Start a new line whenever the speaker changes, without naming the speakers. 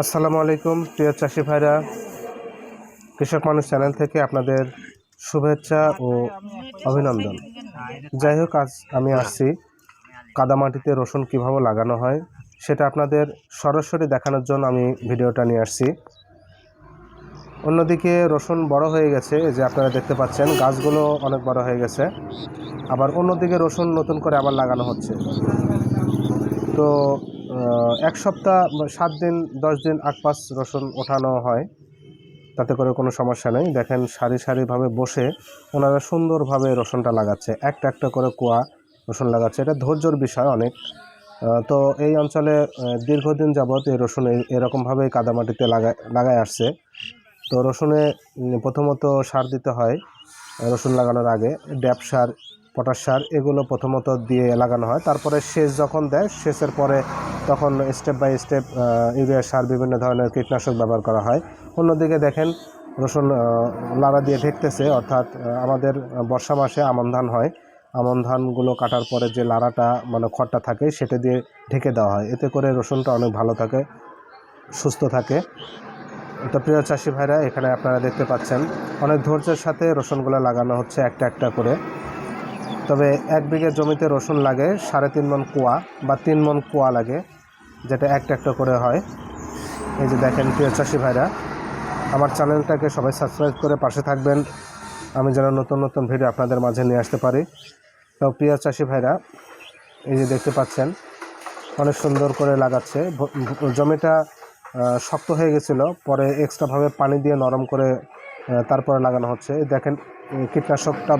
আসসালামু আলাইকুম, প্রিয় চাষি ভাইরা। কৃষক মানুষ চ্যানেল থেকে আপনাদের শুভেচ্ছা ও অভিনন্দন। যাই হোক, আজ আমি আসছি কাদামাটিতে রসুন কীভাবে লাগানো হয় সেটা আপনাদের সরাসরি দেখানোর জন্য আমি ভিডিওটা নিয়ে আসছি। অন্যদিকে রসুন বড় হয়ে গেছে যে আপনারা দেখতে পাচ্ছেন, গাছগুলো অনেক বড় হয়ে গেছে। আবার অন্যদিকে রসুন নতুন করে আবার লাগানো হচ্ছে। তো এক সপ্তাহ সাত দিন, দশ দিন আট পাঁচ রসুন ওঠানো হয়। তাতে করে কোনো সমস্যা নেই। দেখেন সারি সারিভাবে বসে ওনারা সুন্দরভাবে রসুনটা লাগাচ্ছে। একটা একটা করে কুয়া রসুন লাগাচ্ছে। এটা ধৈর্যর বিষয় অনেক। তো এই অঞ্চলে দীর্ঘদিন যাবৎ এই রসুন এই- এরকমভাবেই কাদামাটিতে লাগায় লাগায় আসছে। তো রসুনে প্রথমত সার দিতে হয়, রসুন লাগানোর আগে। ড্যাপ সার, পটাশ সার, এগুলো প্রথমত দিয়ে লাগানো হয়। তারপরে সেচ যখন দেয়, সেচের পরে তখন স্টেপ বাই স্টেপ ইউরিয়া সার বিভিন্ন ধরনের কীটনাশক ব্যবহার করা হয়। অন্যদিকে দেখেন, রসুন লাড়া দিয়ে ঢেকতেছে অর্থাৎ আমাদের বর্ষা মাসে আমন ধান হয়। আমন ধানগুলো কাটার পরে যে লাড়াটা মানে খড়টা থাকে, সেটা দিয়ে ঢেকে দেওয়া হয়। এতে করে রসুনটা অনেক ভালো থাকে, সুস্থ থাকে। তো প্রিয় চাষি ভাইরা, এখানে আপনারা দেখতে পাচ্ছেন, অনেক ধৈর্যের সাথে রসুনগুলো লাগানো হচ্ছে একটা একটা করে। তবে এক বিঘে জমিতে রসুন লাগে সাড়ে তিন মন কুয়া বা তিন মন কুয়া লাগে। যেটা একটা একটা করে হয়। এই যে দেখেন প্রিয় চাষি ভাইরা, আমার চ্যানেলটাকে সবাই সাবস্ক্রাইব করে পাশে থাকবেন। আমি যেন নতুন নতুন ভিডিও আপনাদের মাঝে নিয়ে আসতে পারি। তো প্রিয় চাষি ভাইরা, এই যে দেখতে পাচ্ছেন, অনেক সুন্দর করে লাগাচ্ছে। জমিটা শক্ত হয়ে গেছিল, পরে এক্সট্রাভাবে পানি দিয়ে নরম করে তারপরে লাগানো হচ্ছে। দেখেন কীটনাশকটা